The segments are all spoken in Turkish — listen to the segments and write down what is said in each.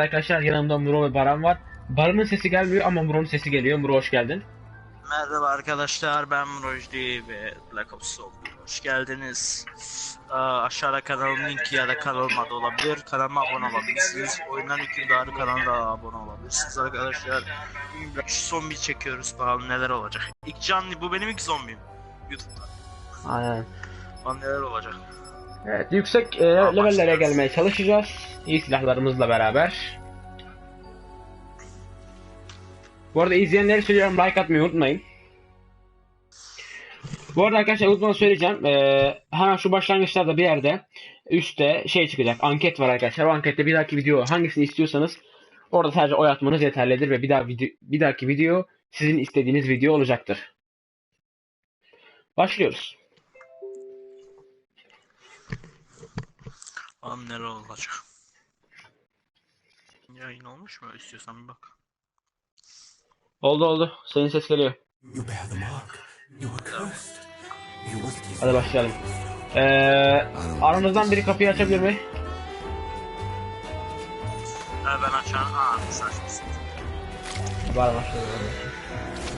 Arkadaşlar yanımda Muro ve Baran var. Baran'ın sesi gelmiyor ama Muro'nun sesi geliyor. Muro hoş geldin. Merhaba arkadaşlar ben Rojdi ve Black Ops Soul. Hoş geldiniz. Aa, aşağıda kanalım linki ya da kanalıma da olabilir. Kanalıma abone olabilirsiniz. Oyundan hükümdarı kanalına da abone olabilirsiniz arkadaşlar. Şu zombi çekiyoruz bakalım neler olacak. İlk canlı bu benim ilk zombim. Youtube'da. Aynen. Bakalım neler olacak. Evet yüksek e, levellere gelmeye çalışacağız. İyi silahlarımızla beraber. Bu arada izleyenleri söylüyorum like atmayı unutmayın. Bu arada arkadaşlar unutmadan söyleyeceğim. Ee, hemen şu başlangıçlarda bir yerde üstte şey çıkacak. Anket var arkadaşlar. O ankette bir dahaki video hangisini istiyorsanız orada sadece oy atmanız yeterlidir ve bir daha video, bir dahaki video sizin istediğiniz video olacaktır. Başlıyoruz. Bakalım neler olacak. Yayın olmuş mu? İstiyorsan bir bak. Oldu oldu. Senin ses geliyor. Hadi başlayalım. Ee, aranızdan biri kapıyı açabilir mi? Ha ben açarım. Aa saçmasın. Var başlayalım.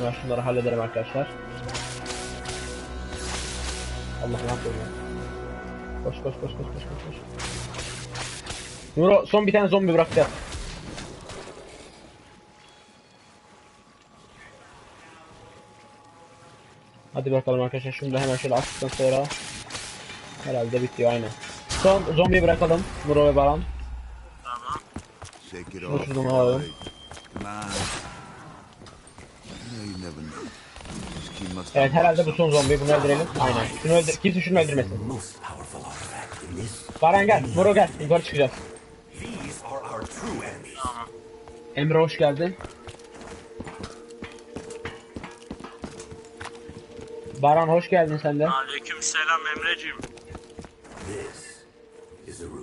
Ben şunları hallederim arkadaşlar. Allah ne yapıyor ya? Koş koş koş koş koş koş koş. Nuro son bir tane zombi bıraktı. Hadi bakalım arkadaşlar da hemen şöyle attıktan sonra herhalde bitiyor aynen. Son zombiyi bırakalım Nuro ve Baran. Şunu şuradan alalım. Evet herhalde bu son zombi bunu öldürelim. Aynen. Şunu öldür kimse şunu öldürmesin. Baran gel, Muro gel. Yukarı çıkacağız. Emre hoş geldin. Baran hoş geldin sen de. Aleyküm selam Emreciğim.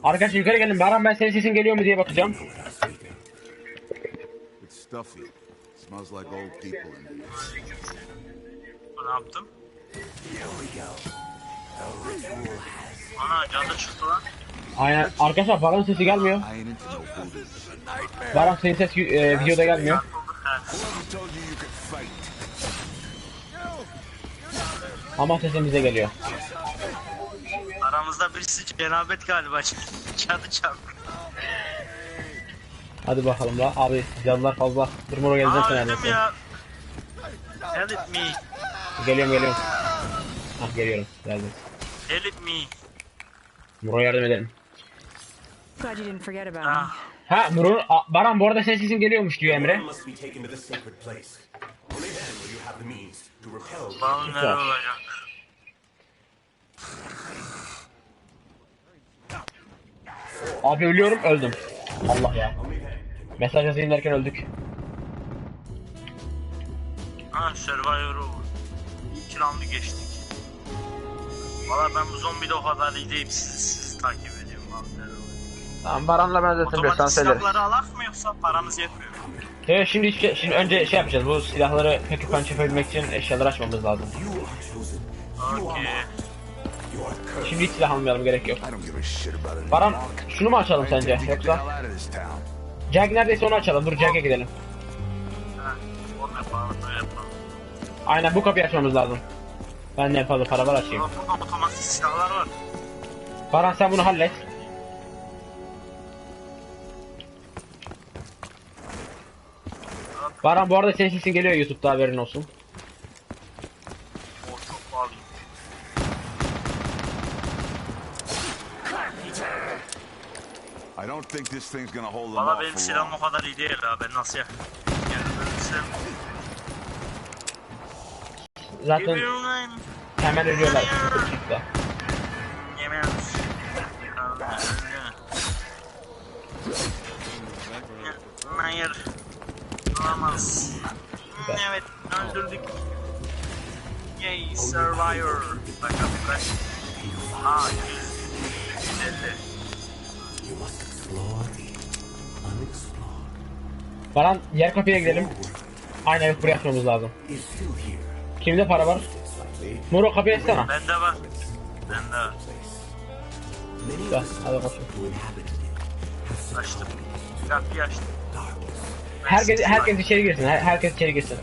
Arkadaşlar yukarı gelin. Baran ben senin sesin geliyor mu diye bakacağım. Smells like old people in here. Ne yaptım? Here we go. The ritual has Ana cadı çıktı lan. Aynen. Arkadaşlar Baran'ın sesi gelmiyor. Baran senin ses e, videoda gelmiyor. Ama sesin bize geliyor. Aramızda birisi cenabet galiba. Cadı çarptı. Hadi bakalım da. Abi cadılar fazla. Dur Muro geleceğim Aa sen öldüm neredesin? ya. Help me. Geliyorum geliyorum. Hah geliyorum. Geldim. Help me. Muro yardım edelim. Glad you didn't forget about me. Ah. Ha A- Baran bu arada senin sesin geliyormuş diyor Emre. must be taken to the sacred place. Only then will you have the means to repel Bakalım neler Güzel. olacak. Abi ölüyorum öldüm. Allah ya. Mesaj yazayım derken öldük. Ha Survivor'u İki roundu geçtik. Valla ben bu zombide o kadar iyi değilim. Sizi, sizi takip ediyorum abi. Tamam Baran'la ben zaten Otomatik silahları alak mı yoksa paramız yetmiyor mu? Evet şimdi, hiç- şimdi önce şey yapacağız. Bu silahları peki punch yapabilmek için eşyaları açmamız lazım. Okey. Şimdi hiç silah almayalım gerek yok. I don't give a shit about it. Baran şunu mu açalım sence yoksa? hell out of this town. Jag neredeyse onu açalım. Dur Jag'e gidelim. Ha, onu yapalım, böyle yapalım. Aynen bu kapıyı açmamız lazım. Ben ne fazla para var açayım. Ama burada otomatik silahlar var. Baran sen bunu hallet. Baran bu arada senin sesin geliyor YouTube'da haberin olsun. O çok pahalıyım. I don't think this thing's gonna hold them Valla benim for silahım o kadar iyi değil. Ben nasıl ya? Yani benim silahım... Zaten Geliyorum lan. hemen ölüyorlar. YouTube'da. Yemiyoruz. Hayır. Olamaz. Evet, öldürdük. Yay, Survivor. Bakalım kaç. Aa, 100. 150. You must explore the unexplored. Baran diğer kapıya gidelim. Aynen evet buraya açmamız lazım. Kimde para var? Muro kapıyı açsana. Bende var. Bende var. Gel, hadi have Açtım. Kapıyı açtım. Herkes herkes içeri girsin. Her, herkes içeri girsin.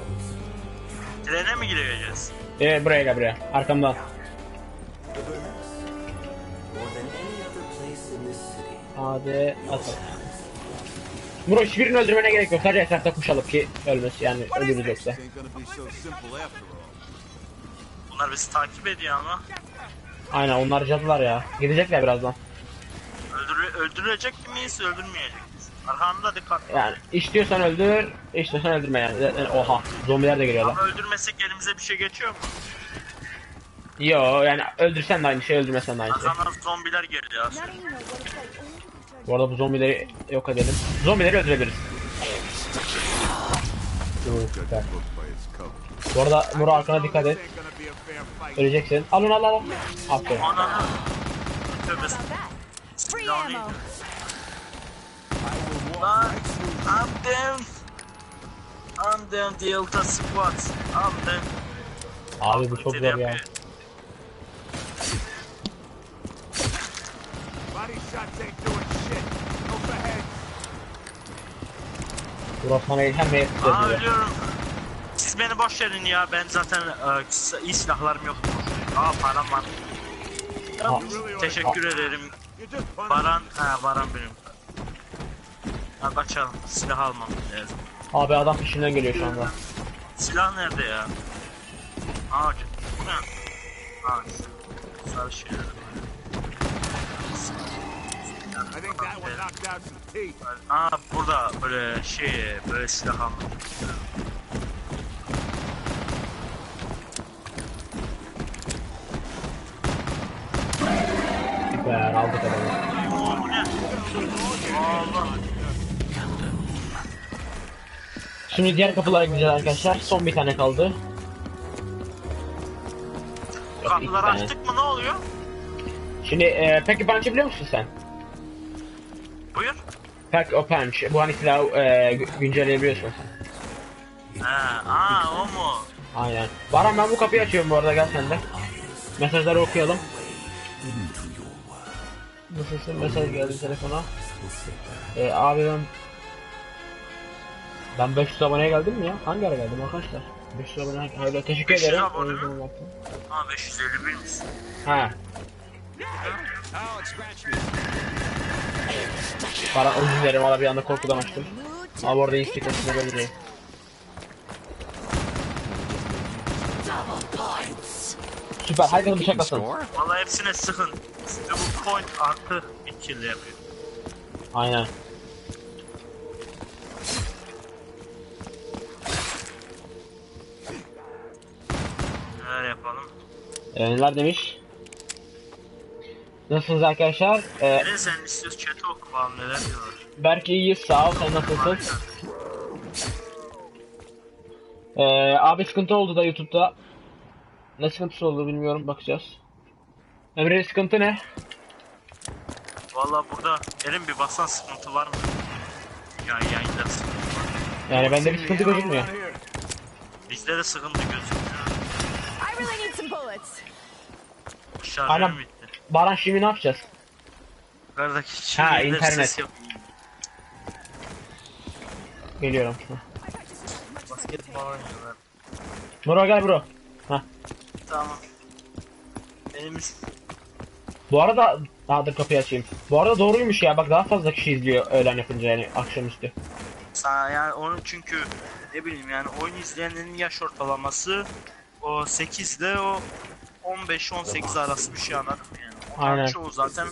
Trene mi gireceğiz? Evet buraya gel buraya. Arkamdan. Hadi atalım. Muro hiçbirini öldürmene gerek yok. Sadece etrafta koşalım ki ölmesi yani ölürüz yoksa. Bunlar bizi takip ediyor ama. Aynen onlar cadılar ya. Gidecekler birazdan. Öldür öldürecek miyiz, öldürmeyecek miyiz? Arkanda dikkat. Yani istiyorsan öldür, istiyorsan öldürme yani. Yani Oha zombiler de geliyorlar. Ama öldürmesek elimize bir şey geçiyor mu? Yo yani öldürsen de aynı şey öldürmesen de aynı şey. Arkamdan zombiler geliyor. Charged. Bu arada bu zombileri yok edelim. Zombileri öldürebiliriz. Bu arada Muro arkana dikkat et. Öleceksin. Al onu al al. al. Aferin. Ananı. Tövbe About that. Free Silahı ammo. Lan. I'm down. I'm down Delta Squad. I'm down. Abi bu çok zor ya. Body shots ain't doing shit. Overhead. Burası sana ilham ve Aa ölüyorum. Siz beni boş verin ya. Ben zaten e, iyi silahlarım yok. Aa param var. Ha, Teşekkür ederim. Just punch Baran, ha Baran benim. Ha kaçalım. Silah almam lazım. Abi adam peşinden geliyor şu anda. Silah nerede ya? Aa bu ne? Şu sarı teeth. Aa burada böyle şey böyle silah almam. Süper aldık adamı. Allah. Şimdi diğer kapılara gideceğiz arkadaşlar. Son bir tane kaldı. Yok, iki Kapıları tane. açtık mı ne oluyor? Şimdi e, Pack a Punch'ı biliyor musun sen? Buyur. Pack a Punch. Bu hani silahı e, gü- güncelleyebiliyorsun sen. Ha, aa o mu? Aynen. Baran ben bu kapıyı açıyorum bu arada gel sen de. Mesajları okuyalım. Nasılsın? Mesaj geldi telefona. E, abi ben... Ben 500 aboneye geldim mi ya? Hangi ara geldim arkadaşlar? 500 abone hayırlı teşekkür 500 ederim. abone mi? Aa 551 misin? Ha. Baran özür dilerim valla bir anda korkudan açtım. Ama bu arada iyi istiklasını böyle Süper herkes bıçaklasın. Vallahi hepsine sıkın. Bu point artı bir kill yapıyor. Aynen. Ee, neler demiş? Nasılsınız arkadaşlar? Ee, Ne sen istiyorsun chat'e oku bakalım neler diyorlar. Berk iyiyiz sağ ol sen nasılsın? Ee, abi sıkıntı oldu da YouTube'da. Ne sıkıntısı oldu bilmiyorum bakacağız. Emre sıkıntı ne? Valla burada elim bir basan sıkıntı var mı? Ya yayında sıkıntı var. Yani bende bir sıkıntı gözükmüyor. Bizde de sıkıntı gözüküyor. Şarjım Aynen. bitti. Baran şimdi ne yapacağız? Yukarıdaki Ha, internet. ses yap. Geliyorum. Basketbol oynuyorlar. Muro gel bro. Tamam. Elimiz Bu arada daha dur kapıyı açayım. Bu arada doğruymuş ya bak daha fazla kişi izliyor öğlen yapınca yani akşamüstü. Sa yani onun çünkü ne bileyim yani oyun izleyenlerin yaş ortalaması o 8 ile o 15-18 arası bir şey anladın mı yani? Aynen. çoğu zaten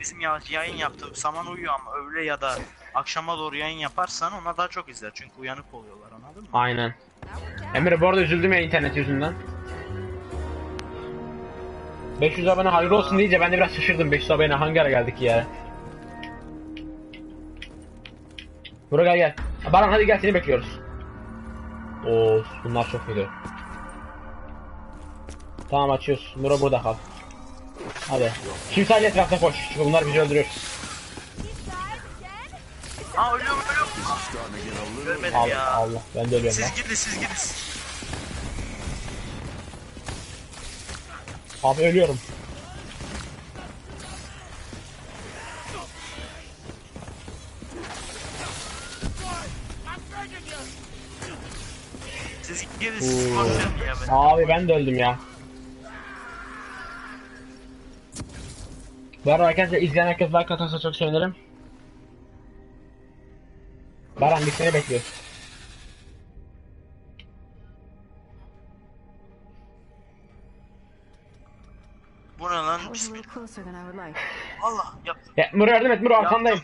bizim ya- yayın yaptığımız zaman uyuyor ama öğle ya da akşama doğru yayın yaparsan onlar daha çok izler çünkü uyanık oluyorlar anladın mı? Aynen. Emre bu arada üzüldüm ya internet yüzünden. 500 abone hayırlı olsun deyince ben de biraz şaşırdım 500 abone hangi ara geldik ya. Buraya gel gel. Baran hadi gel seni bekliyoruz. Oo bunlar çok kötü. Tamam açıyoruz. Muro burada kal. Hadi. Şimdi sadece etrafta koş. Çünkü bunlar bizi öldürür. Aa ölüyorum ölüyorum. Görmedim Allah ya. Allah. Ben de ölüyorum lan. Siz gidin siz gidin. Abi ölüyorum. Siz gidin siz ya ben. Abi ben de öldüm ya. Bu arada arkadaşlar izleyen herkes like atarsa çok sevinirim. Baran bir seni bekliyor. Bu ne lan? Allah yap. Ya Muro yardım et Muro arkandayım.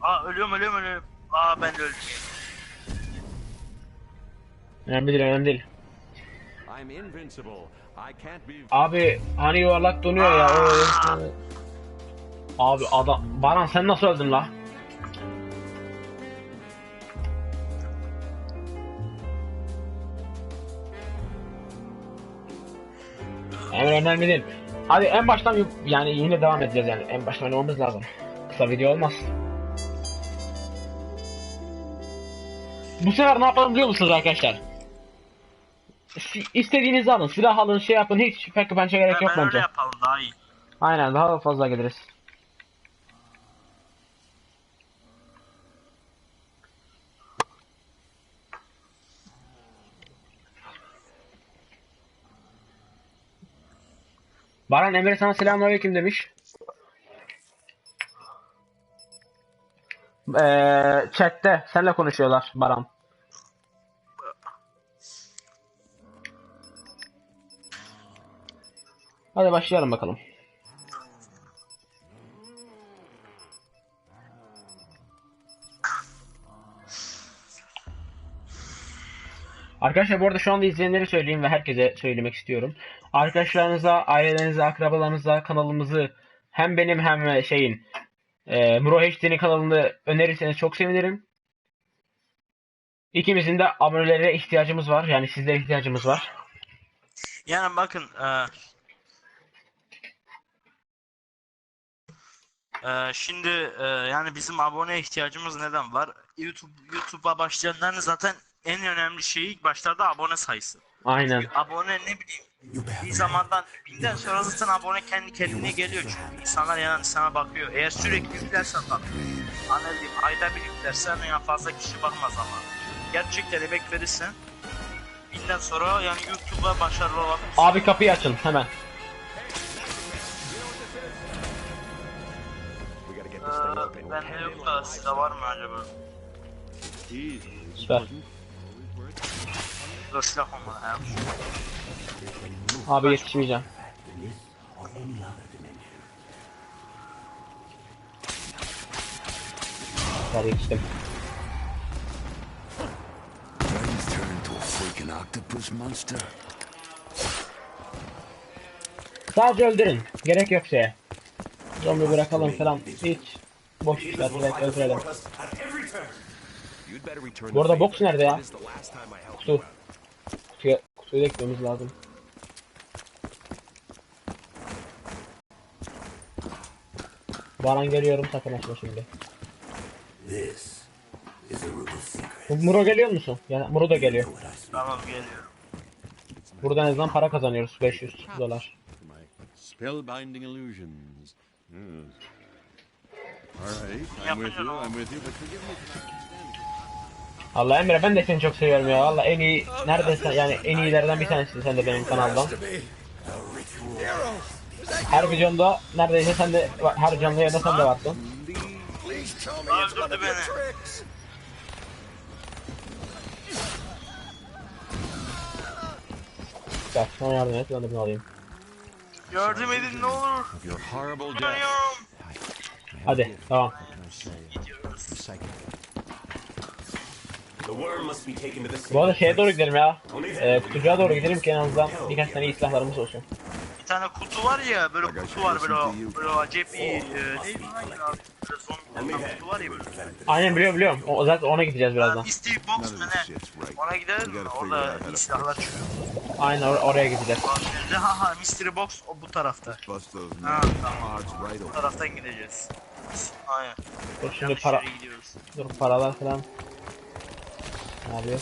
Aa ölüyorum ölüyorum ölüyorum. Aa ben de öldüm. Önemli değil önemli değil. I'm invincible. Abi hani yuvarlak donuyor ya. o- Abi adam Baran sen nasıl öldün la? Emre önemli değil. Hadi en baştan yani yine devam edeceğiz yani. En baştan oynamamız lazım. Kısa video olmaz. Bu sefer ne yapalım biliyor musunuz arkadaşlar? İstediğinizi alın, silah alın, şey yapın, hiç pek pençe gerek yok bence. yapalım daha iyi. Aynen daha da fazla geliriz. Baran Emre sana selamünaleyküm demiş. Eee chatte senle konuşuyorlar Baran. Hadi başlayalım bakalım. Arkadaşlar bu arada şu anda izleyenleri söyleyeyim ve herkese söylemek istiyorum. Arkadaşlarınıza, ailelerinize, akrabalarınıza kanalımızı hem benim hem şeyin e, Muro HD'nin kanalını önerirseniz çok sevinirim. İkimizin de abonelere ihtiyacımız var. Yani sizlere ihtiyacımız var. Yani bakın eee eee, şimdi eee, yani bizim abone ihtiyacımız neden var? YouTube YouTube'a başlayanların zaten en önemli şeyi ilk başlarda abone sayısı. Aynen. Abone ne bileyim bir zamandan binden sonra zaten abone kendi kendine geliyor çünkü insanlar yani sana bakıyor. Eğer sürekli yüklersen bak. Diyeyim ayda bir yüklersen ya fazla kişi bakmaz ama. Gerçekten emek verirsen binden sonra yani YouTube'a başarılı olabilirsin. Abi kapıyı açın hemen. Bende yok da sizde var mı acaba? Süper. Dur silah olmalı ya. Abi yetişmeyeceğim. Hadi yetiştim. Sadece öldürün. Gerek yok şeye. Zombi bırakalım falan. Hiç boş işler. Direkt öldürelim. Bu arada box nerede ya? Kutu. Kutuya, kutuyu da eklememiz lazım. Baran geliyorum sakın açma şimdi. Muro geliyor musun? Yani Muro da geliyor. Tamam geliyorum. Buradan en azından para kazanıyoruz. 500 dolar. spellbinding illusions. Yes. All right, I'm with you. I'm with you, but forgive me for not understanding. Allah Emre ben de seni çok seviyorum ya. Valla en iyi neredeyse yani en iyilerden bir tanesin sen de benim kanaldan. Her videomda neredeyse sen de her canlı yayında sen de varsın. Öldürdü beni. Gel sana yardım et ben de bunu alayım. Yardım edin ne olur. Yanıyorum. Hadi tamam. Bu arada şeye doğru gidelim ya. Ee, kutucuğa doğru gidelim ki en azından birkaç tane iyi silahlarımız olsun. Bir tane kutu var ya böyle kutu var böyle böyle acayip iyi e, neydi lan ya? Böyle zombi kutu var ya böyle. Aynen biliyorum biliyorum. O, zaten ona gideceğiz birazdan. Mystery Box of ne? Ona gidelim mi? Orada iyi silahlar çıkıyor. Aynen or- oraya gideceğiz. Ha ha Mystery Box o bu tarafta. Ha tamam. Bu taraftan gideceğiz. Aynen. Dur şimdi para dur paralar falan. Ne yapıyor?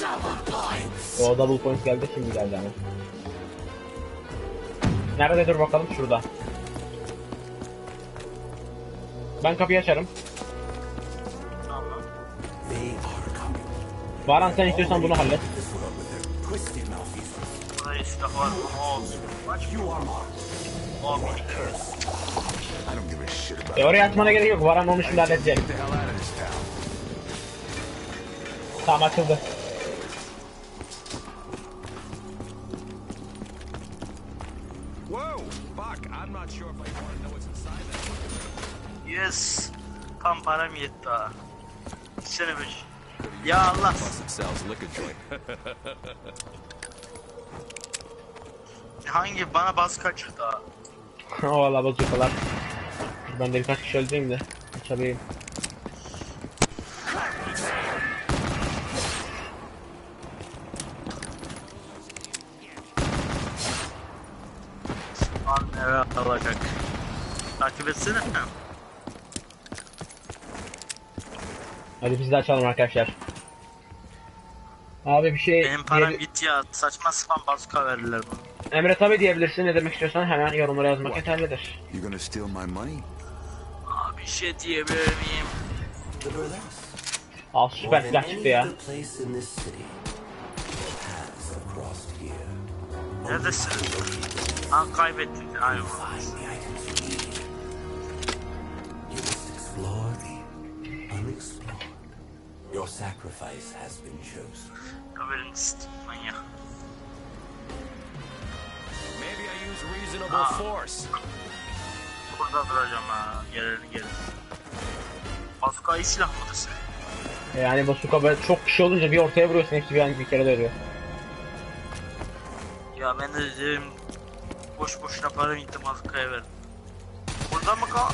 O double point geldi şimdi geldi hani. Nerede dur bakalım şurada. Ben kapıyı açarım. Tamam. Baran sen istiyorsan bunu hallet. E oraya atmana gerek yok. Baran onu şimdi halledecek. Tamam açıldı. Param yetti ha. İçsene be. Ya Allah. Hangi bana bas kaçırdı ha. Valla bazukalar. Dur Ben de birkaç kişi öldüreyim de. Açabileyim. Lan eve alacak. Takip etsene. Hadi biz de açalım arkadaşlar. Abi bir şey... Benim param diye- gitti ya. Saçma sapan bazuka verirler bana. Emre tabi diyebilirsin. Ne demek istiyorsan hemen yorumlara yazmak yeterlidir. You gonna steal my money? Abi bir şey diyebilir miyim? Al süper silah çıktı ya. Neredesin? Ha kaybettin. Ay explore the unexplored. Your sacrifice has been chosen. sıt. Manyak. Maybe I use reasonable force. Burada duracağım ha. Gelir gelir. Bazuka iyi silah mıdır sen? Yani bazooka böyle çok kişi olunca bir ortaya vuruyorsun. Hepsi bir, an bir kere de ölüyor. Ya ben de dedim boş boşuna para gitti bazukaya verdim. Burada mı kal?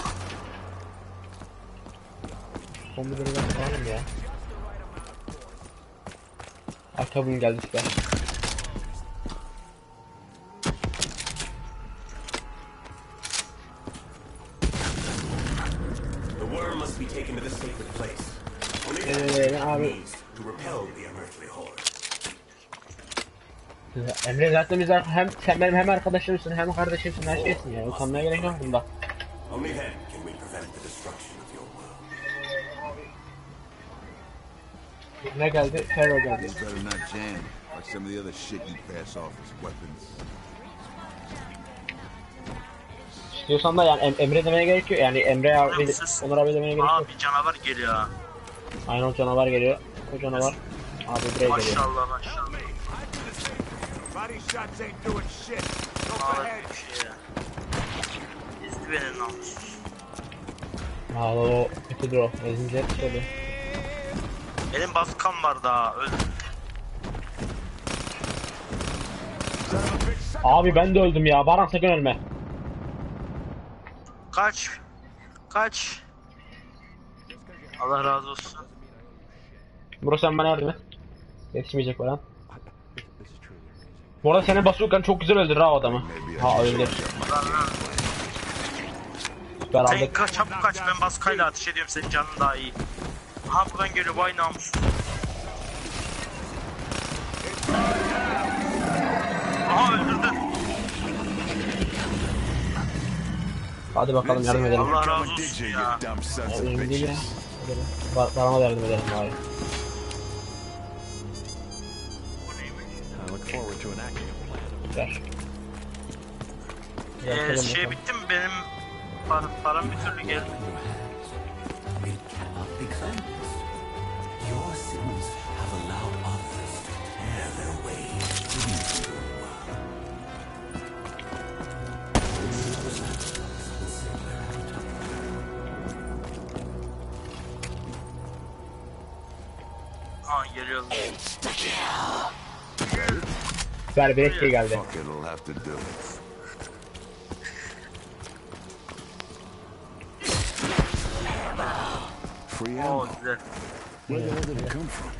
Durumdan falan ya. Arka bugün geldi silah. The worm must be taken to the abi repel the unearthly horde. Emre zaten biz hem sen benim hem arkadaşımsın hem kardeşimsin her şeysin ya. Utanmaya gerek yok bunda. Only then pass off as weapons. İstiyorsan da yani Em- Emre demeye gerek yok. Yani Emre abi, Onur abi demeye gerek Aa yok. bir canavar geliyor ha. Aynen o canavar geliyor. O canavar abi buraya geliyor. Maşallah maşallah. Body shots ain't doing shit. Şey ya. İzdi beni namussuz. Aa o. Ezince söyle. Benim bazukam var daha öldüm. Abi ben de öldüm ya. Baran sakın ölme. Kaç. Kaç. Allah razı olsun. Bro sen bana yardım et. Yetişmeyecek Baran. Bu arada senin bazookan çok güzel öldürür ha adamı. Ha öldü. Süper Sen kaç çabuk kaç ben baskayla ateş ediyorum senin canın daha iyi. Aha buradan geliyor vay namussuz. Aha öldürdün. Hadi bakalım yardım edelim. Allah razı olsun ya. Önemli değil ya. bitches? Ba- Baran'a da yardım edelim bari. Ee, şey bitti mi benim par param bir türlü geldi. Ha geliyor. Süper bir şey geldi. Fuck it'll have to do. Free Oo ammo. güzel. Where the hell did it come from?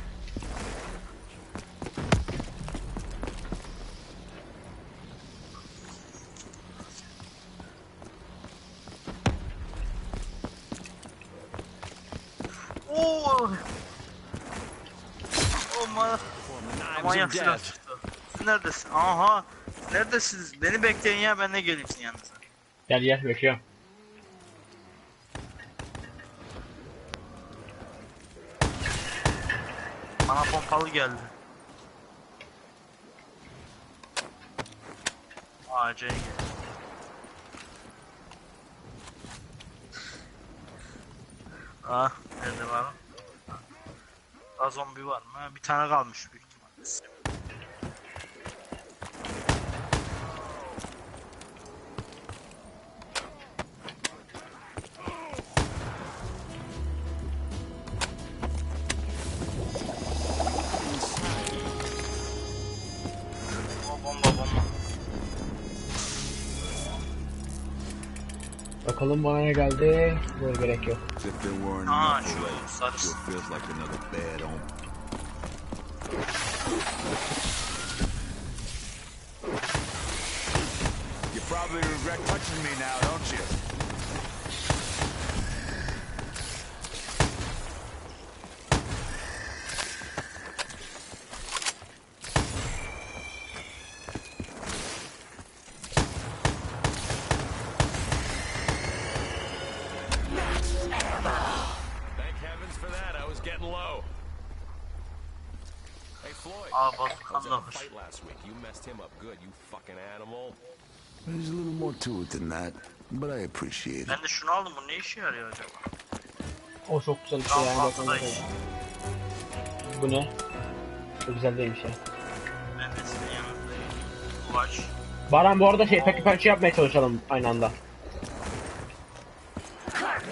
Oo. O ma Silah death. çıktı. Siz neredesin? Aha. Neredesiniz? Beni bekleyin ya ben de geleyim sizin yanınıza. Gel gel bekliyorum. Bana pompalı geldi. AC geldi. Ah, nerede var? Daha zombi var mı? Bir tane kalmış büyük Bakalım bana ne geldi. Böyle gerek yok. As if there weren't Ah, enough sure, already. sarısı. Sure feels like another bad omen. You probably regret touching me now, don't fucking animal. There's a little more to it than that, but I appreciate it. Ben de şunu aldım. Bu ne işe yarıyor acaba? O çok güzel bir şey yani. altıdayız. Bu ne? Çok güzel değilmiş ya. Ben de senin yanındayım. Ulaş. Baran bu arada şey peki pençe yapmaya çalışalım aynı anda.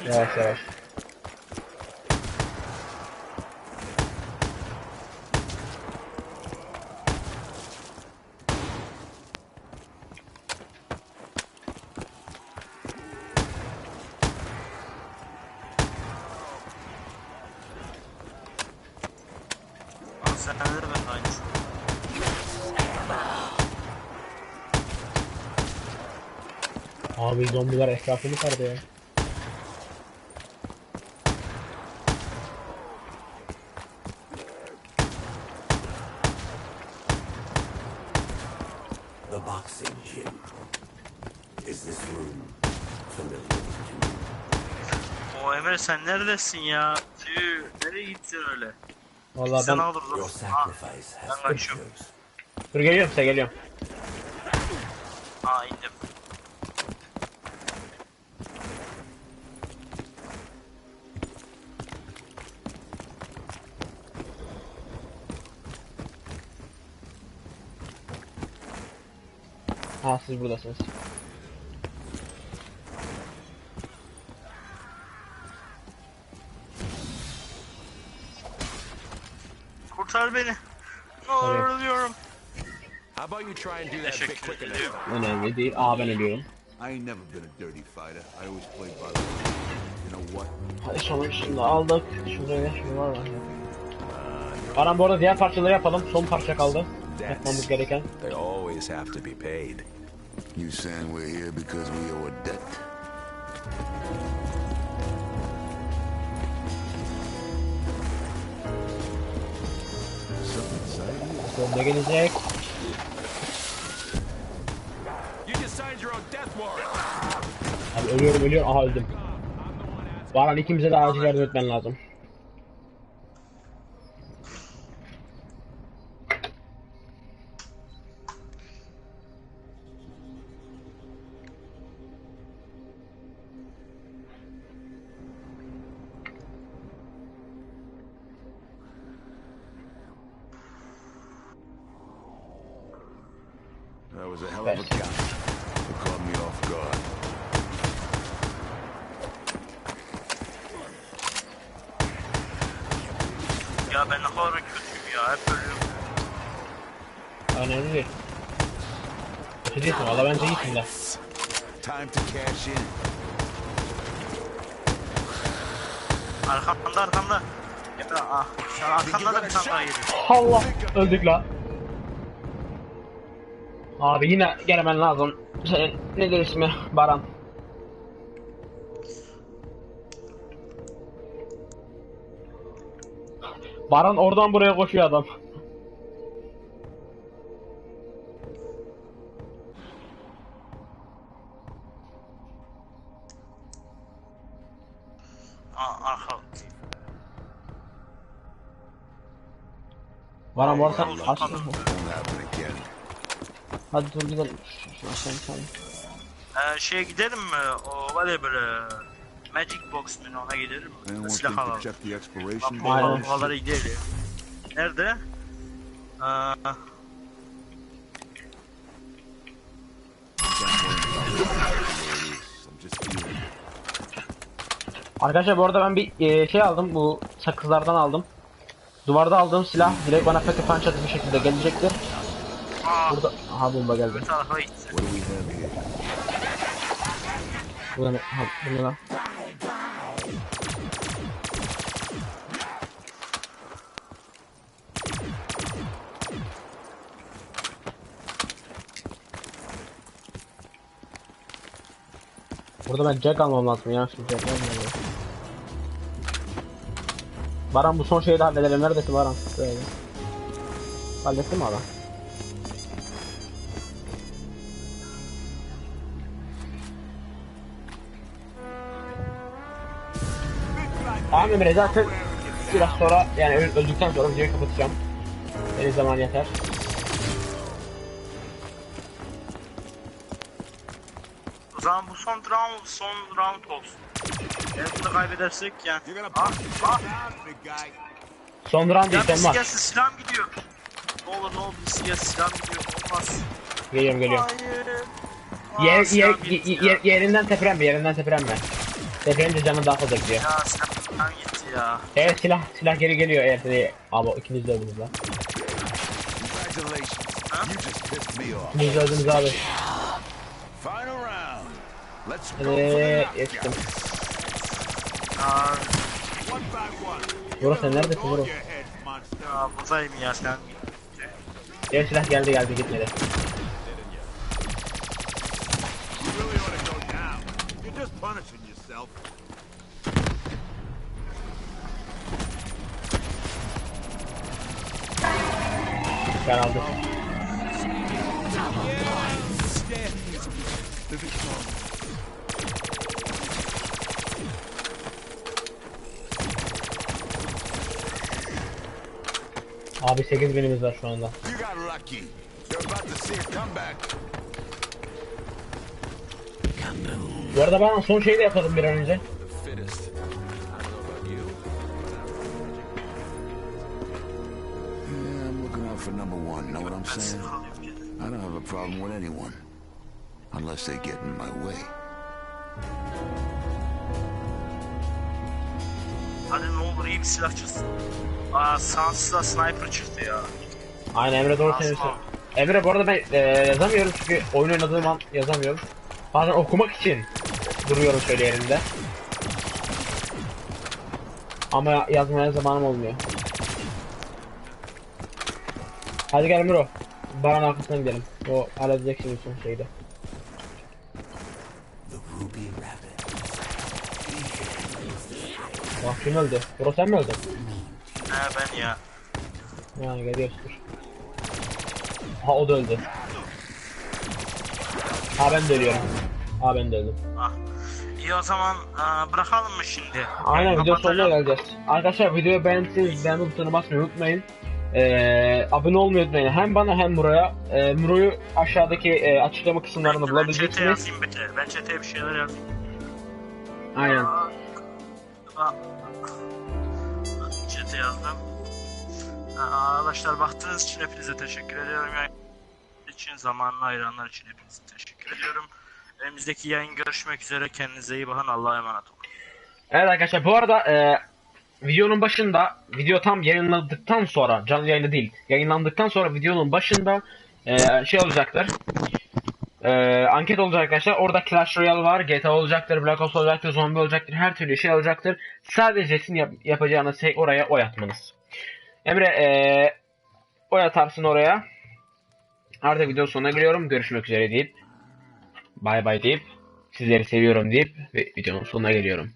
Yavaş yavaş. Aa, sen de ben de aynısı. Abi zombiler etrafını sardı ya. The boxing gym. Is this room familiar to you? O Emre sen neredesin ya? Tüh, nereye gittin öyle? Vallahi Sen ben alır Your dur. Aa, sacrifice has ben kaçıyorum. dur geliyorum size geliyorum. Siz buradasınız. Kurtar beni. Ne olur Evet. ölüyorum. How about you try and do that a bit Teşekkür quicker next ediyorum. time? Önemli değil. Aa ben ölüyorum. I ain't never been a dirty fighter. I always played by the rules. You know what? Hadi şunu da aldık. Şuraya şunu var mı? Baran bu arada diğer parçaları yapalım. Son parça kaldı. Yapmamız gereken. They always have to be paid. You saying we're here because we owe a debt? Something exciting? Sonunda gelecek. You just signed your own death warrant. Abi ölüyorum ölüyorum. Aha öldüm. Baran ikimize de acil yardım etmen lazım. Önemli değil. Kötü değilsin valla bence iyisin de. Time to cash in. Arkamda arkamda. Ya ah. Sen arkanda da bir tane daha yedi. Allah öldük la. Abi yine gelemen lazım. Senin nedir ismi? Baran. Baran oradan buraya koşuyor adam. Baran bu arada sen Allah aç. Allah. Won't happen again. Hadi dur gidelim. Aşağı inşallah. Ee, şeye gidelim mi? O var ya böyle Magic Box mu ona gidelim mi? Silah alalım. Bak bu havalara gidelim. Nerede? Ee. Arkadaşlar bu arada ben bir e, şey aldım. Bu sakızlardan aldım. Duvarda aldığım silah direkt bana peki punch atıp bir şekilde gelecektir. Burada aha bomba geldi. bu tarafa? Ha, bu ne lan? Burada ben jack almam lazım ya şimdi jack almam Baran bu son şeyi de halledelim. Neredesin Baran? Böyle. Hallettin mi adam? Tamam Emre zaten biraz sonra yani öl- öldükten sonra videoyu kapatacağım. Benim zaman yeter. O zaman bu son round son round olsun. Eğer bunu kaybedersek yani. You're gonna Ah, ah. Son round Ya değil son maç. gelsin silahım gidiyor. Ne olur ne olur gelsin silahım gidiyor. Olmaz. Geliyorum geliyorum. Hayır. Yer, Aa, yer, silahım gitti yer, ya. yer- yerinden teprenme yerinden teprenme. Teprenince canın daha fazla gidiyor. Ya silahım gitti ya. Evet silah silah geri geliyor eğer seni Abi ikiniz de öldünüz lan. Congratulations. You just pissed me off. İkiniz de öldünüz abi. Final round. Let's go for the Eee knockout. yetiştim. Bro sen neredesin monster. ya buradayım ya sen. Diğer silah geldi geldi gitmedi. You really Abi 8 binimiz var şu anda. You got lucky. You're about to see a comeback. Bu arada bana son şeyi de yapalım bir an önce. The fittest. Don't know about you. Yeah, I'm looking for number one. Know what I'm saying? I don't have a problem with anyone. Unless they get in my way. Hadi ne olur iyi bir silah çıksın. Aa sansızda sniper çıktı ya. Aynen Emre doğru söylüyorsun. Emre bu arada ben e, yazamıyorum çünkü oyun oynadığım an yazamıyorum. Bazen okumak için duruyorum şöyle yerimde. Ama yazmaya zamanım olmuyor. Hadi gel Emre. Baran arkasına gidelim. O halledecek şimdi son şeyde. Bak kim öldü? Bro sen mi öldün? He ben ya. Ha geliyoruz dur. Ha o da öldü. Ha ben de ölüyorum. Ha ben de öldüm. Ah. İyi o zaman aa, bırakalım mı şimdi? Aynen video Kapatalım. sonuna geleceğiz. Arkadaşlar videoyu beğendiyseniz beğenme butonuna basmayı unutmayın. Ee, abone olmayı unutmayın. Hem bana hem Muro'ya. Ee, Muro'yu aşağıdaki e, açıklama kısımlarında Ben bulabileceksiniz. yazayım bir de. Ben chat'e bir şeyler yazayım. Aynen. Aa, aa. Chat'e yazdım. Arkadaşlar baktığınız için hepinize teşekkür ediyorum. Yani için zamanını ayıranlar için hepinize teşekkür ediyorum. Önümüzdeki yayın görüşmek üzere. Kendinize iyi bakın. Allah'a emanet olun. Evet arkadaşlar bu arada e, videonun başında video tam yayınladıktan sonra canlı yayında değil yayınlandıktan sonra videonun başında e, şey olacaktır. E, anket olacak arkadaşlar. Orada Clash Royale var, GTA olacaktır, Black Ops olacaktır, zombi olacaktır, her türlü şey olacaktır. Sadece sizin yap- yapacağınız şey oraya oy atmanız. Emre e, oy atarsın oraya. Artık video sonuna geliyorum. Görüşmek üzere deyip bay bay deyip sizleri seviyorum deyip ve videonun sonuna geliyorum.